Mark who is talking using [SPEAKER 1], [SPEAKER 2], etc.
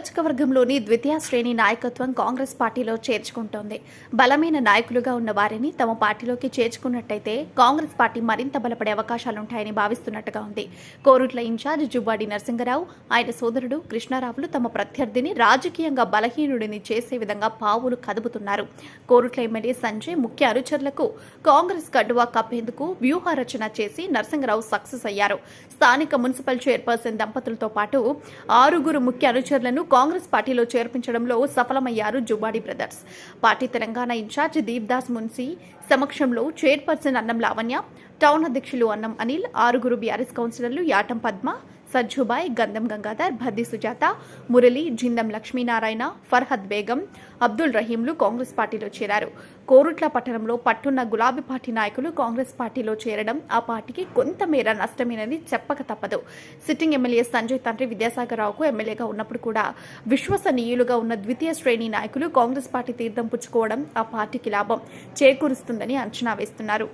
[SPEAKER 1] నియోజకవర్గంలోని ద్వితీయ శ్రేణి నాయకత్వం కాంగ్రెస్ పార్టీలో చేర్చుకుంటోంది. బలమైన నాయకులుగా ఉన్న వారిని తమ పార్టీలోకి చేర్చుకున్నట్టయితే కాంగ్రెస్ పార్టీ మరింత బలపడే అవకాశాలుంటాయని భావిస్తున్నట్టుగా ఉంది. కోరుట్ల ఇన్ఛార్జ్ జుబ్బాడి నరసింగరావు ఆయన సోదరుడు కృష్ణారావులు తమ ప్రత్యర్థిని రాజకీయంగా బలహీనుడిని చేసే విధంగా పావులు కదుపుతున్నారు. కోరుట్ల ఎమ్మెల్యే సంజయ్ ముఖ్య అనుచరులకు కాంగ్రెస్ కడ్డువా కప్పేందుకు వ్యూహ రచన చేసి నరసింగరావు సక్సెస్ అయ్యారు. స్థానిక మున్సిపల్ చైర్పర్సన్ దంపతులతో పాటు ఆరుగురు ముఖ్య అనుచరులను కాంగ్రెస్ పార్టీలో చేర్పించడంలో సఫలమయ్యారు Juvvadi brothers. Party Telangana incharge Deepdas Munshi సమక్షంలో చైర్పర్సన్ అన్నం లావణ్య టౌన్ అధ్యక్షులు అన్నం అనిల్ ఆరుగురు బీఆర్ఎస్ కౌన్సిలర్లు యాటం పద్మ సజ్జుబాయ్ గంధం గంగాధర్ భద్ది సుజాత మురళి జిందం లక్ష్మీనారాయణ ఫర్హద్ బేగం అబ్దుల్ రహీంలు కాంగ్రెస్ పార్టీలో చేరారు. కోరుట్ల పట్టణంలో పట్టున్న గులాబీ పార్టీ నాయకులు కాంగ్రెస్ పార్టీలో చేరడం ఆ పార్టీకి కొంతమేర నష్టమేనని చెప్పక తప్పదు. సిట్టింగ్ ఎమ్మెల్యే సంజయ్ తండ్రి విద్యాసాగరరావుకు ఎమ్మెల్యేగా ఉన్నప్పుడు కూడా విశ్వసనీయులుగా ఉన్న ద్వితీయ శ్రేణి నాయకులు కాంగ్రెస్ పార్టీ తీర్థం పుచ్చుకోవడం ఆ పార్టీకి లాభం చేకూరుస్తుందని అంచనా వేస్తున్నారు.